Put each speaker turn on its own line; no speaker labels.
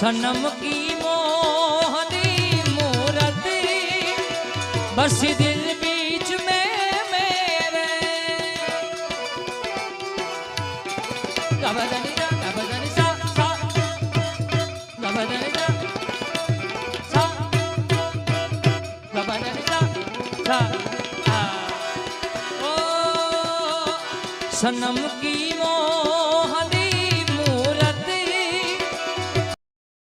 सनम की मोहनी मूरति, बस दिल बीच में मेरे। गबदनी सा गबदनी सा सा। गबदनी सा सा। गबदनी सा सा। સનમ કીનો